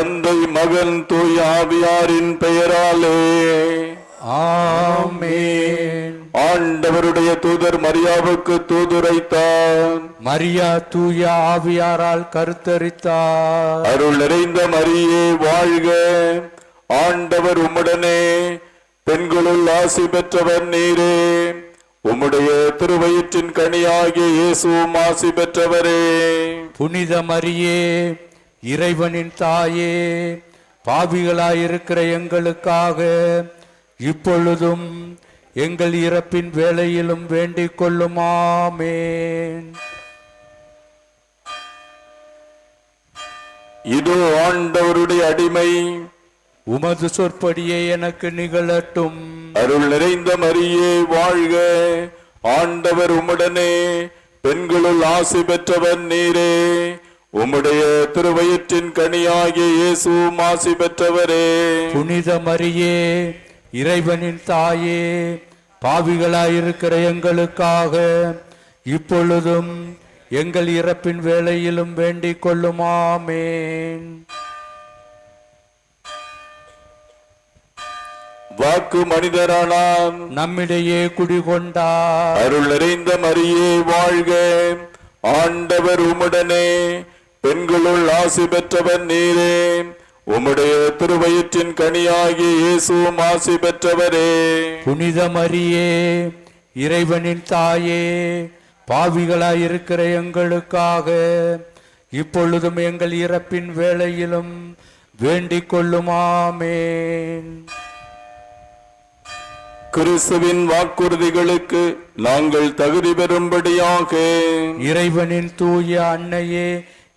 தந்தை மகன் தூய் ஆவியாரின் பெயராலே. ஆமென். ஆண்டவருடைய தூதர் மரியாவுக்கு தூதுரைத்தான். மரியா தூய ஆவியாரால் கருத்தரித்தார். அருள் நிறைந்த மரியே வாழ்க. ஆண்டவர் உம்முடனே பெண்களுள் ஆசி பெற்றவர் நீரே. உம்முடைய திருவயிற்றின் கனியாகிய இயேசுவும் ஆசி பெற்றவரே. புனித மரியே இறைவனின் தாயே பாவிகளாயிருக்கிற எங்களுக்காக இப்பொழுதும் எங்கள் இறப்பின் வேளையிலும் வேண்டிக் கொள்ளுமாமேன். இதோ ஆண்டவருடைய அடிமை. உமது சொற்படியே எனக்கு நிகழட்டும். அருள் நிறைந்த மரியே வாழ்க. ஆண்டவர் உம்முடனே பெண்களுள் ஆசி பெற்றவர் நீரே. உம்முடைய திருவயிற்றின் கனியாகிய இயேசுவும் ஆசி பெற்றவரே. புனித மரியே இறைவனின் தாயே பாவிகளாயிருக்கிற எங்களுக்காக இப்பொழுதும் எங்கள் இறப்பின் வேளையிலும் வேண்டிக் கொள்ளுமாமேன் வாக்கு மனிதரானான். நம்மிடையே குடிகொண்டார். அருள் நிறைந்த மரியே வாழ்க. ஆண்டவர் உம்முடனே. பெண்களுள் ஆசி பெற்றவர் நீரே. உம்முடைய திருவயிற்றின் கனியாகிய இயேசுவும் ஆசி பெற்றவரே. புனித மரியே இறைவனின் தாயே பாவிகளாயிருக்கிற எங்களுக்காக இப்பொழுதும் எங்கள் இறப்பின் வேளையிலும் வேண்டிக் கொள்ளுமாமேன். கிறிஸ்துவின் வாக்குறுதிகளுக்கு நாங்கள் தகுதி பெறும்படியாக. இறைவனின் தூய அன்னையே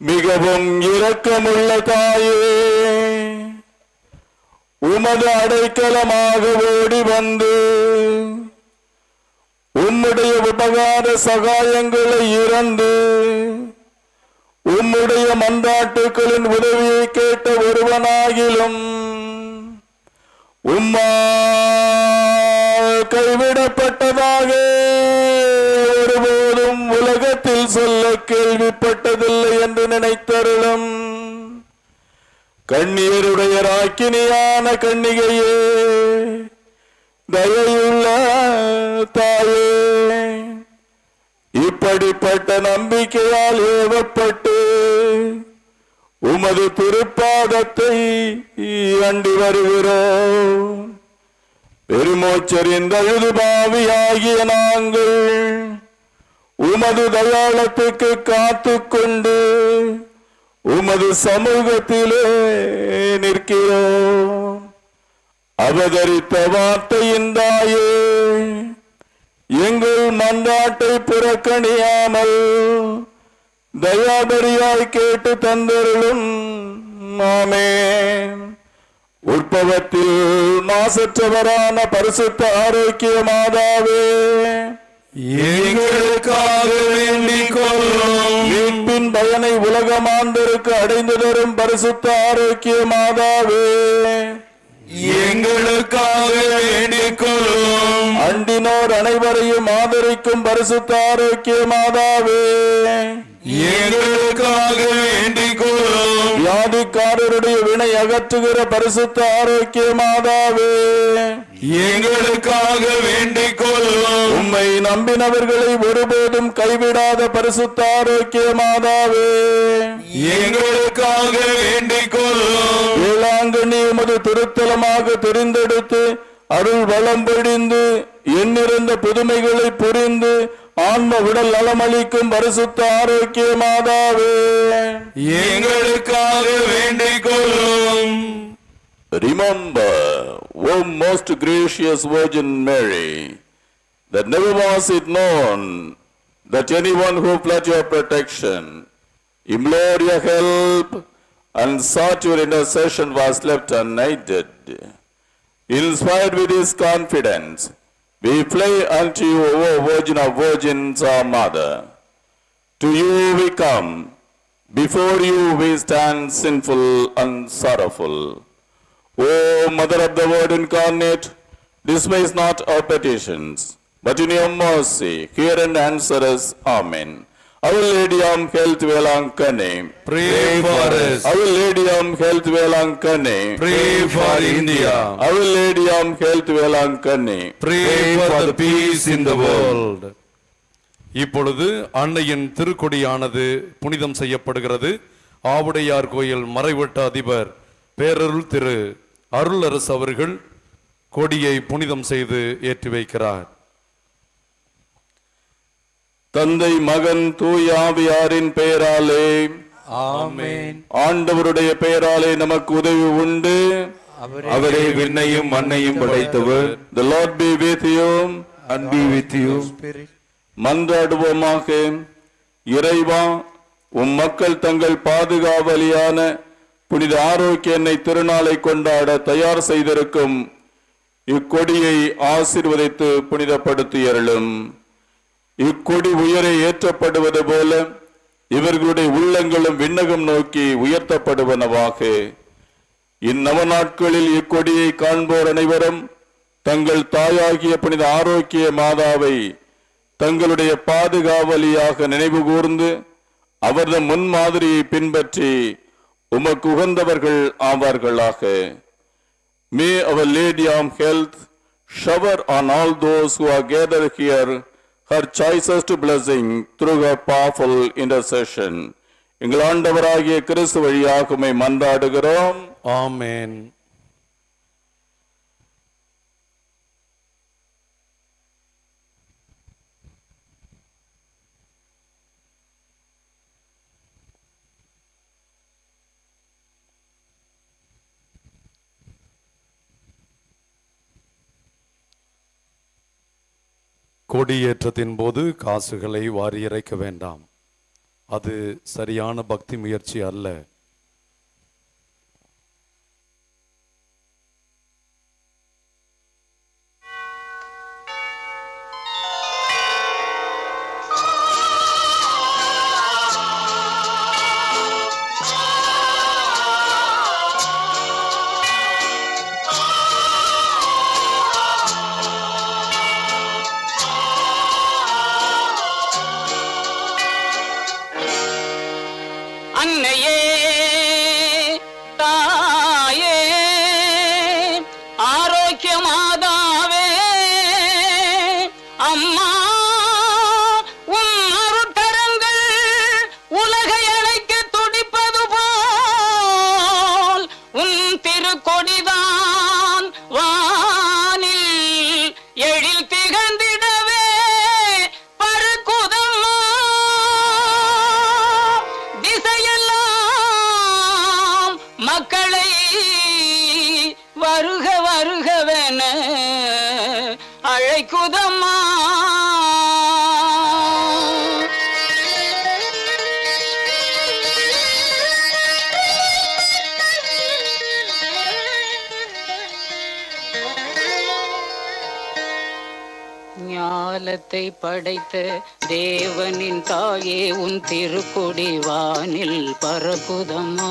மிகவும் இரக்கமுள்ள தாயே உமது அடைக்கலமாக ஓடி வந்து உம்முடைய உபகார சகாயங்களை இறந்து உம்முடைய மன்றாட்டுக்களின் உதவியை கேட்ட ஒருவனாகிலும் உம்மா கைவிடப்பட்ட கேள்விப்பட்டதில்லை என்று நினைத்தருளும். கண்ணீருடைய ராக்கினியான கண்ணிகையே தயையுள்ள தாயே இப்படிப்பட்ட நம்பிக்கையால் ஏவப்பட்டு உமது திருப்பாதத்தை அண்டி வருகிறோம். பெருமோச்சரின் தழுது பாவியாகிய நாங்கள் உமது தயாளத்துக்கு காத்துக்கொண்டு உமது சமூகத்திலே நிற்கிறோம். அவதரித்த வார்த்தையின் தாயே எங்கள் மன்றாட்டை புறக்கணியாமல் தயாபரியாய் கேட்டு தந்தருளும். ஆமென். உற்பவத்தில் மாசற்றவரான பரிசுத்த ஆரோக்கிய மாதாவே எங்களுக்காக வேண்டிக் கொள்ளும் மீட்பின் பயனை உலக மாந்தருக்கு அடைந்து தரும் பரிசுத்த ஆரோக்கிய மாதாவே. எங்களுக்காக வேண்டிக் கொள்ளும் அண்டினோர் அனைவரையும் ஆதரிக்கும் பரிசுத்த ஆரோக்கிய மாதாவே. எங்களுக்காக வியாதிக்காரருடைய வினை அகற்றுகிற பரிசுத்த ஆரோக்கிய மாதாவே. எங்களுக்காக வேண்டிக் கொள்ளும் உம்மை நம்பினவர்களை ஒருபோதும் கைவிடாத பரிசுத்த ஆரோக்கிய மாதாவே. எங்களுக்காக வேண்டிக் கொள்ளும் வேளாங்கண்ணி உமது திருத்தலமாக தெரிந்தெடுத்து அருள் வளம் பொழிந்து எண்ணிறந்த புதுமைகளை புரிந்து ஆன்ம உடல் நலமளிக்கும் பரிசுத்த ஆரோக்கிய மாதாவே எங்களுக்காக வேண்டிக் கொள்ளும் Remember, O most gracious Virgin Mary, that never was it known that anyone who fled your protection, implored your help, and sought your intercession was left united. Inspired with his confidence, we fly unto you, O Virgin of Virgins, our Mother. To you we come, before you we stand sinful and sorrowful. O Mother of the Word incarnate, despise not our petitions, but in your mercy hear and answer us. Amen. Our Lady of Health Velankane, Pray for us. Our Lady of Health Velankane, Pray for India. Our Lady of Health Velankane, Pray for the peace in the world. இப்பொழுது அன்னையின் திருக்கொடியானது புனிதம் செய்யப்படுகிறது ஆவுடையார் கோயில் மறைவட்ட அதிபர் பேரருள் திரு அருளரசு அவர்கள் கொடியை புனிதம் செய்து ஏற்றி வைக்கிறார் தந்தை மகன் தூய் ஆவியாரின் பெயராலே. ஆமென். ஆண்டவருடைய பெயராலே நமக்கு உதவி உண்டு. அவரே விண்ணையும் மண்ணையும் படைத்தவர். The Lord be with you. and be with you. மன்றாடுவோமாக. இறைவா உம் மக்கள் தங்கள் பாதுகாவலியான புனித ஆரோக்கிய எண்ணெய் திருநாளை கொண்டாட தயார் செய்திருக்கும். இக்கொடியை ஆசீர்வதித்து புனிதப்படுத்தியருளும். இக்கொடி உயர ஏற்றப்படுவது போல இவர்களுடைய உள்ளங்களும் விண்ணகம் நோக்கி உயர்த்தப்படுவனவாக. இந்நவ நாட்களில் இக்கொடியை காண்போர் அனைவரும் தங்கள் தாயாகிய புனித ஆரோக்கிய மாதாவை தங்களுடைய பாதுகாவலியாக நினைவு கூர்ந்து அவரது முன்மாதிரியை பின்பற்றி உமக்கு உகந்தவர்கள் ஆவார்களாக. May our lady of health shower on all those who are gathered her choices to blessing through her powerful intercession எங்கள் ஆண்டவராகிய கிறிஸ்து வழியாக உம்மை மன்றாடுகிறோம் ஆமேன் கொடியேற்றத்தின் போது காசுகளை வாரி இறைக்க வேண்டாம். அது சரியான பக்தி முயற்சி அல்ல. மக்களை வருக வருகவென அழைக்குதம்மா. ஞாலத்தை படைத்த தேவனின் தாயே உன் திருக்குடி வானில் பரப்புதம்மா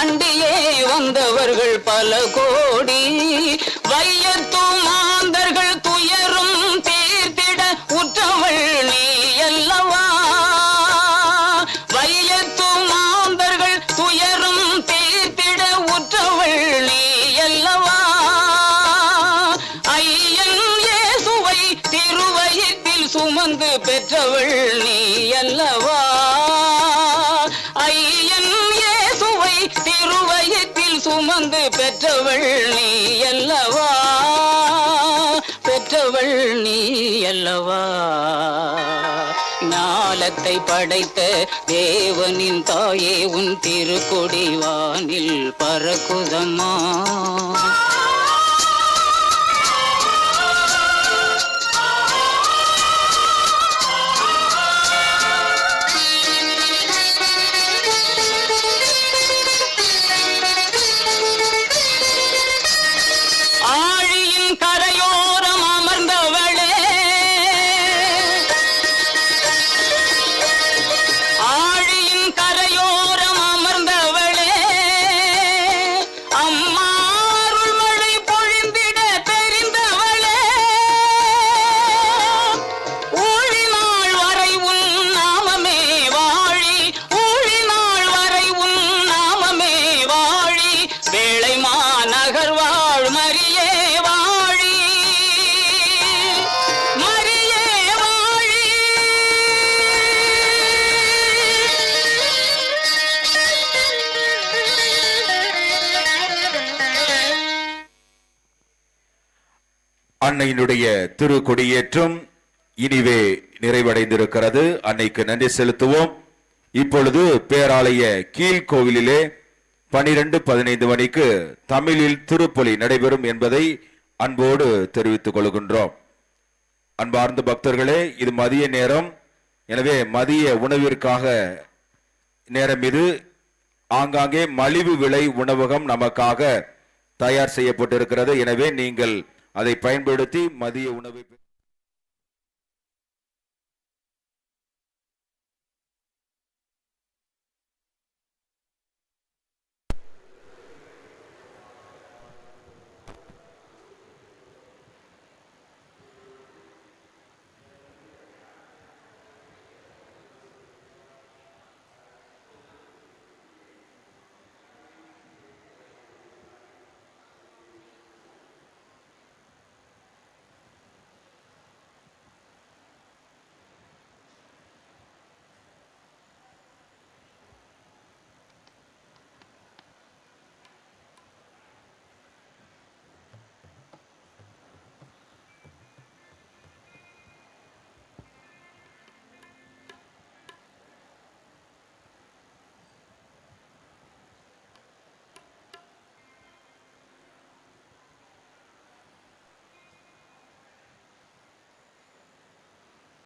அண்டியே வந்தவர்கள் பல கோடி. வையத்து மாந்தர்கள் துயரும் தீர்த்திட உற்றவள் நீ அல்லவா? வையத்து மாந்தர்கள் துயரும் தீர்த்திட உற்றவள் நீ அல்லவா? ஐயன் இயேசுவை திருவயத்தில் சுமந்து பெற்றவள் நீ அல்லவா? வந்து பெற்றவள் நீ அல்லவா? பெற்றவள் நீ அல்லவா? ஞாலத்தை படைத்த தேவனின் தாயே உன் திருக்குடிவானில் பறக்குதம்மா. அன்னையினுடைய திரு கொடியேற்றம் இனிவே நிறைவடைந்திருக்கிறது. அன்னைக்கு நன்றி செலுத்துவோம். இப்பொழுது பேராலய கீழ்கோவிலே பனிரெண்டு பதினைந்து மணிக்கு தமிழில் திருப்பலி நடைபெறும் என்பதை அன்போடு தெரிவித்துக் கொள்கின்றோம். அன்பார்ந்த பக்தர்களே இது மதிய நேரம். எனவே மதிய உணவிற்காக நேரம் இது. ஆங்காங்கே மலிவு விலை உணவகம் நமக்காக தயார் செய்யப்பட்டிருக்கிறது. எனவே நீங்கள் அதை பயன்படுத்தி மதிய உணவை